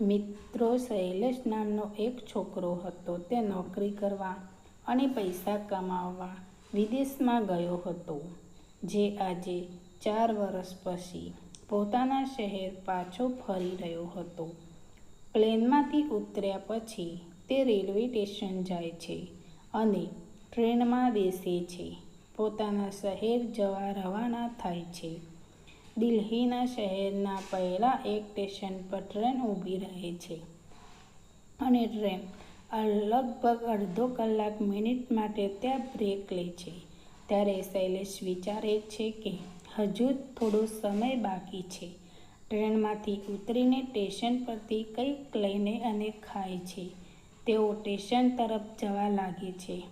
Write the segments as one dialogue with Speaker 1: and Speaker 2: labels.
Speaker 1: મિત્રો શૈલેષ નામનો એક છોકરો હતો. તે નોકરી કરવા અને પૈસા કમાવવા વિદેશમાં ગયો હતો, જે આજે ચાર વર્ષ પછી પોતાના શહેર પાછો ફરી રહ્યો હતો. પ્લેનમાંથી ઉતર્યા પછી તે રેલવે સ્ટેશન જાય છે અને ટ્રેનમાં બેસે છે. પોતાના શહેર જવા રવાના થાય છે. દિલ્હીના શહેરના પહેલાં એક સ્ટેશન પર ટ્રેન ઊભી રહે છે. અને ટ્રેન લગભગ અડધો કલાક મિનિટ માટે ત્યાં બ્રેક લે છે. ત્યારે શૈલેષ વિચારે છે કે હજુ થોડો સમય બાકી છે. ટ્રેનમાંથી ઉતરીને સ્ટેશન પરથી કંઈક લઈને અને ખાય છે. તેઓ સ્ટેશન તરફ જવા લાગે છે.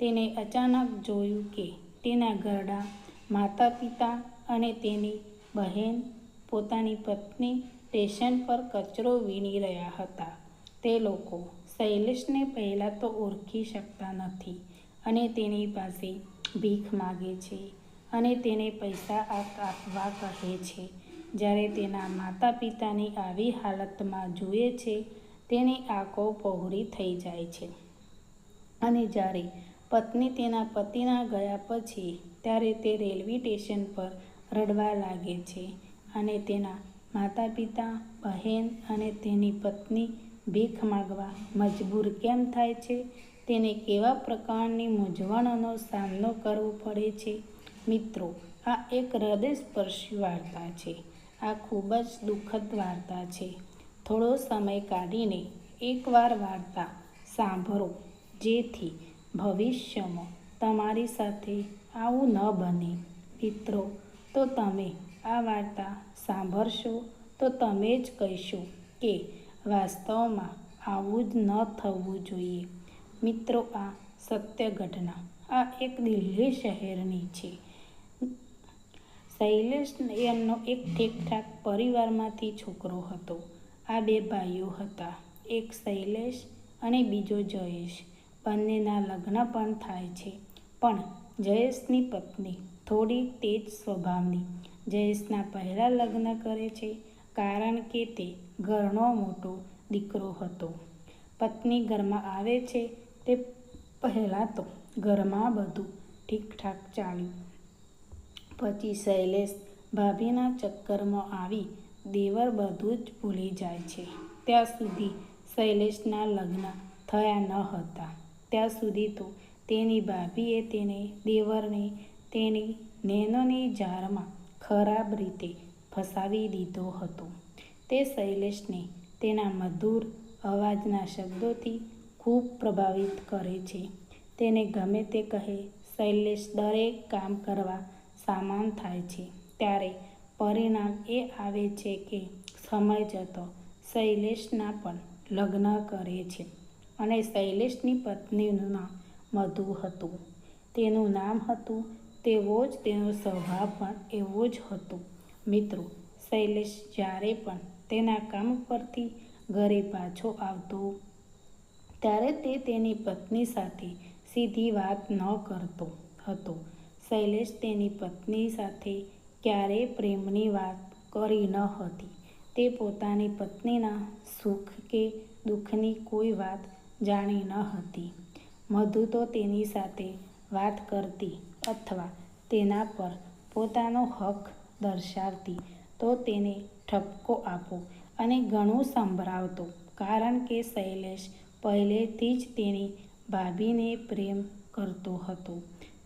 Speaker 1: તેને અચાનક જોયું કે તેના ઘરડા માતા પિતા અને તેની બહેન પોતાની પત્ની સ્ટેશન પર કચરો વીણી રહ્યા હતા. તે લોકો શૈલેષને પહેલાં તો ઓળખી શકતા નથી અને તેની પાસે ભીખ માગે છે અને તેને પૈસા આપવા કહે છે. જ્યારે તેના માતા પિતાની આવી હાલતમાં જુએ છે, તેની આંખો પહોળી થઈ જાય છે. અને જ્યારે પત્ની તેના પતિના ગયા પછી, ત્યારે તે રેલવે સ્ટેશન પર રડવા લાગે છે અને તેના માતા પિતા બહેન અને તેની પત્ની ભીખ માગવા મજબૂર કેમ થાય છે? તેને કેવા પ્રકારની મૂંઝવણનો સામનો કરવો પડે છે? મિત્રો, આ એક હૃદયસ્પર્શી વાર્તા છે. આ ખૂબ જ દુઃખદ વાર્તા છે. થોડો સમય કાઢીને એકવાર વાર્તા સાંભળો, જેથી ભવિષ્યમાં તમારી સાથે આવું ન બને. મિત્રો તો તમે આ વાર્તા સાંભળશો તો તમે જ કહેશો કે વાસ્તવમાં આવું જ ન થવું જોઈએ. મિત્રો, આ સત્ય ઘટના આ એક દિલ્હી શહેરની છે. શૈલેષ એમનો એક ઠીકઠાક પરિવારમાંથી છોકરો હતો. આ બે ભાઈઓ હતા. એક શૈલેષ અને બીજો જયેશ. બંનેના લગ્ન પણ થાય છે. પણ જયેશની પત્ની થોડી તેજ સ્વભાવની. જયેશના પહેલાં લગ્ન કરે છે કારણ કે તે ઘરનો મોટો દીકરો હતો. પત્ની ઘરમાં આવે છે તે પહેલાં તો ઘરમાં બધું ઠીકઠાક ચાલ્યું. પછી શૈલેષ ભાભીના ચક્કરમાં આવી દેવર બધું જ ભૂલી જાય છે. ત્યાં સુધી શૈલેષના લગ્ન થયા ન હતા. ત્યાં સુધી તો તેની ભાભીએ તેને દેવરને તેની નેનોની જારમાં ખરાબ રીતે ફસાવી દીધો હતો. તે શૈલેષને તેના મધુર અવાજના શબ્દોથી ખૂબ પ્રભાવિત કરે છે. તેને ગમે તે કહે, શૈલેષ, દરેક કામ કરવા સામાન થાય છે. ત્યારે પરિણામ એ આવે છે કે સમય જતો શૈલેષના પણ લગ્ન કરે છે અને શૈલેષની પત્નીનું નામ મધુ હતું. તેનું નામ હતું તેવો જ તેનો સ્વભાવ પણ એવો જ હતો. મિત્રો, શૈલેષ જ્યારે પણ તેના કામ પરથી ઘરે પાછો આવતો, ત્યારે તે તેની પત્ની સાથે સીધી વાત ન કરતો હતો. શૈલેષ તેની પત્ની સાથે ક્યારેય પ્રેમની વાત કરી ન હતી. તે પોતાની પત્નીના સુખ કે દુઃખની કોઈ વાત જાણી ન હતી. મધુ તો તેની સાથે વાત કરતી અથવા તેના પર પોતાનો હક દર્શાવતી, તો તેને ઠપકો આપો અને ઘણું સંભળાવતો, કારણ કે શૈલેષ પહેલેથી જ તેની ભાભીને પ્રેમ કરતો હતો.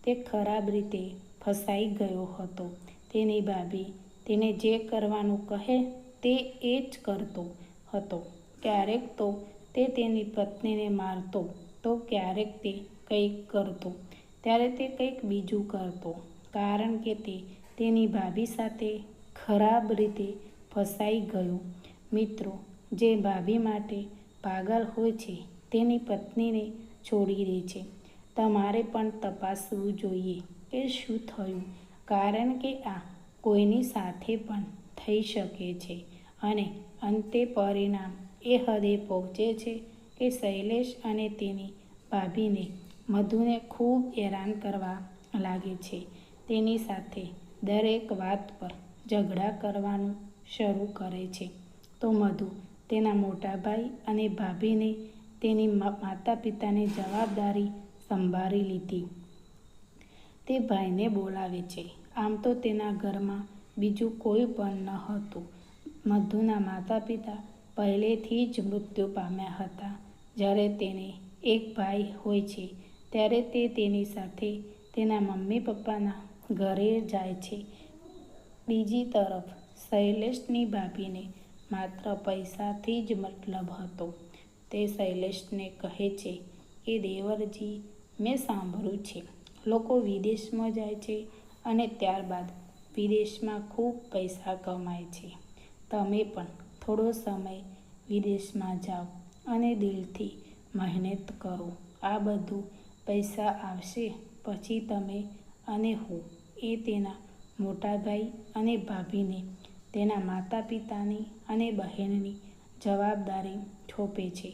Speaker 1: તે ખરાબ રીતે ફસાઈ ગયો હતો. તેની ભાભી તેને જે કરવાનું કહે તે એ જ કરતો હતો. ક્યારેક તો તે તેની પત્નીને મારતો, તો ક્યારેક તે કંઈક કરતો. ત્યારે તે કંઈક બીજું કરતો, કારણ કે તે તેની ભાભી સાથે ખરાબ રીતે ફસાઈ ગયો. મિત્રો, જે ભાભી માટે પાગલ હોય છે, તેની પત્નીને છોડી દે છે. તમારે પણ તપાસવું જોઈએ કે શું થયું, કારણ કે આ કોઈની સાથે પણ થઈ શકે છે અને અંતે પરિણામ એ હદે પહોંચે છે કે શૈલેષ અને તેની ભાભીને મધુને ખૂબ હેરાન કરવા લાગે છે. તેની સાથે દરેક વાત પર ઝઘડા કરવાનું શરૂ કરે છે. તો મધુ તેના મોટા ભાઈ અને ભાભીને તેની માતા પિતાની જવાબદારી સંભાળી લીધી. તે ભાઈને બોલાવે છે. આમ તો તેના ઘરમાં બીજું કોઈ પણ ન હતું. મધુના માતા પિતા પહેલેથી જ મૃત્યુ પામ્યા હતા. જ્યારે તેને એક ભાઈ હોય છે ત્યારે તે તેની સાથે તેના મમ્મી પપ્પાના ઘરે જાય છે. બીજી તરફ, શૈલેષની ભાભીને માત્ર પૈસાથી જ મતલબ હતો. તે શૈલેષને કહે છે કે, દેવરજી, મેં સાંભળ્યું છે. લોકો વિદેશમાં જાય છે અને ત્યારબાદ વિદેશમાં ખૂબ પૈસા કમાય છે. તમે પણ થોડો સમય વિદેશમાં જાઓ અને દિલથી મહેનત કરો. આ બધું પૈસા આવશે, પછી તમે અને હું એ તેના મોટા ભાઈ અને ભાભીને તેના માતા પિતાની અને બહેનની જવાબદારી થોપે છે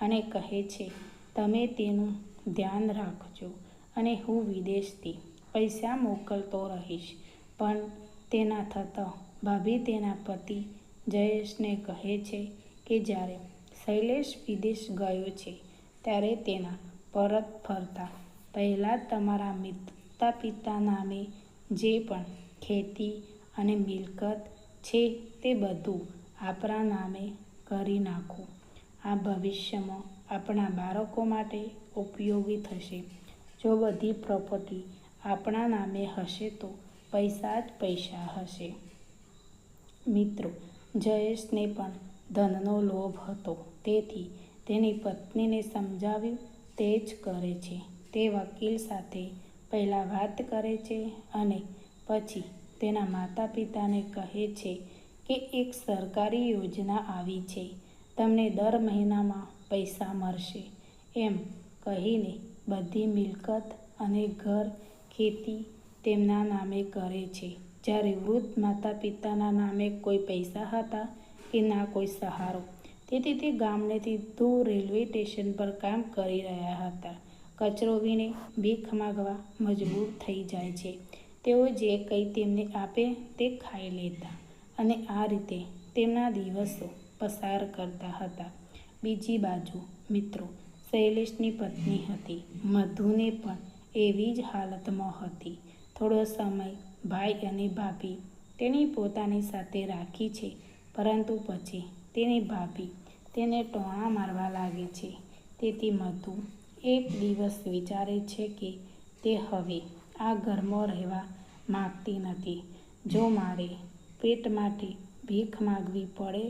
Speaker 1: અને કહે છે, તમે તેનું ધ્યાન રાખજો અને હું વિદેશથી પૈસા મોકલતો રહીશ. પણ તેના થતાં ભાભી તેના પતિ જયેશને કહે છે કે જ્યારે શૈલેષ વિદેશ ગયો છે, ત્યારે તેના પરત ફરતા. પહેલાં તમારા માતા પિતા નામે જે પણ ખેતી અને મિલકત છે તે બધું આપણા નામે કરી નાખો. આ ભવિષ્યમાં આપણા બાળકો માટે ઉપયોગી થશે. જો બધી પ્રોપર્ટી આપણા નામે હશે તો પૈસા જ પૈસા હશે. મિત્રો, જયેશને પણ ધનનો લોભ હતો. તેથી તેની પત્નીને સમજાવ્યું તે જ કરે છે. તે વકીલ સાથે પહેલાં વાત કરે છે અને પછી તેના માતા પિતાને કહે છે કે એક સરકારી યોજના આવી છે. તમને દર મહિનામાં પૈસા મળશે. એમ કહીને બધી મિલકત અને ઘર, ખેતી તેમના નામે કરે છે. જ્યારે વૃદ્ધ માતા પિતાના નામે કોઈ પૈસા હતા કે ના કોઈ સહારો? તેથી તે ગામડેથી દૂર રેલવે સ્ટેશન પર કામ કરી રહ્યા હતા. કચરો વીણે, ભીખ માગવા મજબૂર થઈ જાય છે. તેઓ જે કંઈ તેમને આપે તે ખાઈ લેતા અને આ રીતે તેમના દિવસો પસાર કરતા હતા. બીજી બાજુ, મિત્રો, શૈલેષની પત્ની હતી. મધુને પણ એવી જ હાલતમાં હતી. થોડો સમય ભાઈ અને ભાભી તેની પોતાની સાથે રાખી છે, પરંતુ પછી તેની ભાભી તેને ટોણા મારવા લાગે છે. તેથી મધુ એક દિવસ વિચારે છે કે તે હવે આ ઘરમાં રહેવા માગતી નથી. જો મારે પેટ માટે ભીખ માગવી પડે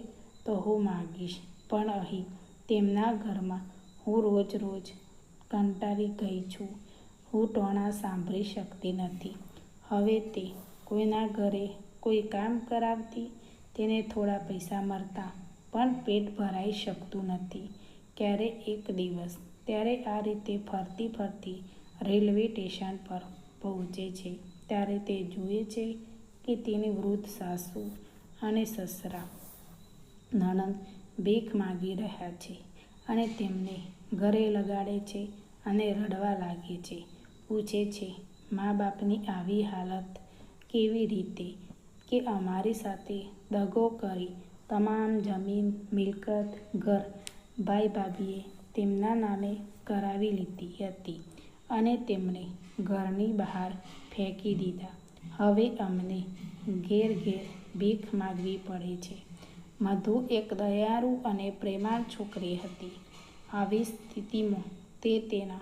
Speaker 1: તો હું માગીશ. પણ અહીં તેમના ઘરમાં હું રોજ રોજ કંટાળી ગઈ છું. હું ટોણા સાંભળી શકતી નથી. હવે તે કોઈના ઘરે કોઈ કામ કરાવતી તેને થોડા પૈસા મળતા પણ પેટ ભરાઈ શકતું નથી. ક્યારે એક દિવસ? ત્યારે આ રીતે ફરતી ફરતી રેલવે સ્ટેશન પર પહોંચે છે. ત્યારે તે જુએ છે કે તેની વૃદ્ધ સાસુ અને સસરા નણંદ ભીખ માગી રહ્યા છે અને તેમને ઘરે લગાડે છે અને રડવા લાગે છે. પૂછે છે, મા બાપની આવી હાલત કેવી રીતે? કે અમારી સાથે દગો કરી તમામ જમીન, મિલકત, ઘર ભાઈ ભાભીએ તેમના નામે કરાવી લીધી હતી અને તેમણે ઘરની બહાર ફેંકી દીધા. હવે અમને ઘેર ઘેર ભીખ માગવી પડે છે. મધુ એક દયાળુ અને પ્રેમાળ છોકરી હતી. આવી સ્થિતિમાં તે તેના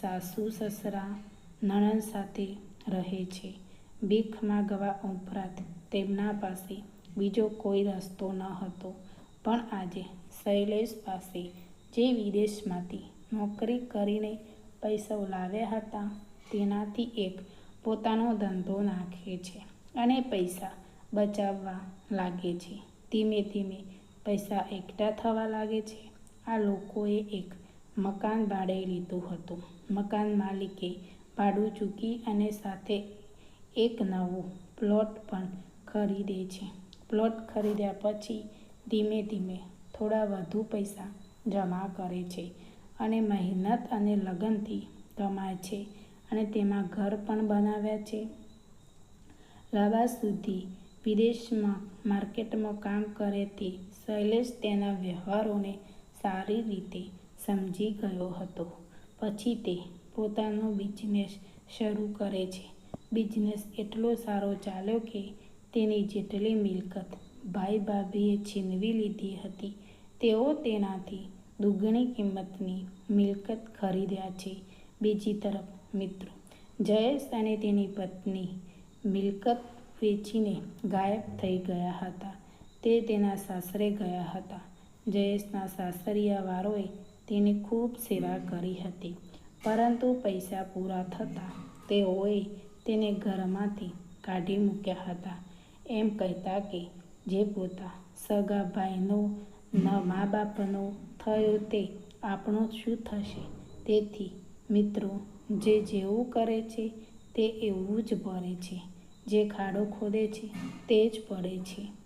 Speaker 1: સાસુ, સસરા, નણંદ સાથે રહે છે. ભીખ માગવા ઉપરાંત તેમના પાસે બીજો કોઈ રસ્તો ન હતો. પણ આજે શૈલેષ પાસે, જે વિદેશમાંથી નોકરી કરીને પૈસા લાવ્યા હતા, તેનાથી એક પોતાનો ધંધો નાખે છે અને પૈસા બચાવવા લાગે છે. ધીમે ધીમે પૈસા એકઠા થવા લાગે છે. આ લોકોએ એક મકાન ભાડે લીધું હતું. મકાન માલિકે ભાડું ચૂકી અને સાથે એક નવો પ્લોટ પણ ખરીદે છે. પ્લોટ ખરીદ્યા પછી ધીમે ધીમે થોડા વધુ પૈસા જમા કરે છે અને મહેનત અને લગનથી કમાય છે અને તેમાં ઘર પણ બનાવ્યા છે. લાંબા સુધી વિદેશમાં માર્કેટમાં કામ કરે તે શૈલેષ તેના વ્યવહારોને સારી રીતે સમજી ગયો હતો. પછી તે પોતાનો બિઝનેસ શરૂ કરે છે. બિઝનેસ એટલો સારો ચાલ્યો કે તેની જેટલી મિલકત ભાઈ ભાભીએ છીનવી લીધી હતી, તેઓ તેનાથી દુગણી કિંમતની મિલકત ખરીદ્યા છે. બીજી તરફ, મિત્રો, જયેશ અને તેની પત્ની મિલકત વેચીને ગાયબ થઈ ગયા હતા. તે તેના સાસરે ગયા હતા. જયેશના સાસરિયાવાળોએ તેની ખૂબ સેવા કરી હતી, પરંતુ પૈસા પૂરા થતાં તેઓએ તેને ઘરમાંથી કાઢી મૂક્યા હતા. એમ કહેતા કે જે પોતા સગા ભાઈનો ન મા બાપનો થયો તે આપણો શું થશે? તેથી મિત્રો, જે જેવું કરે છે તે એવું જ ભરે છે. જે ખાડો ખોદે છે તે જ પડે છે.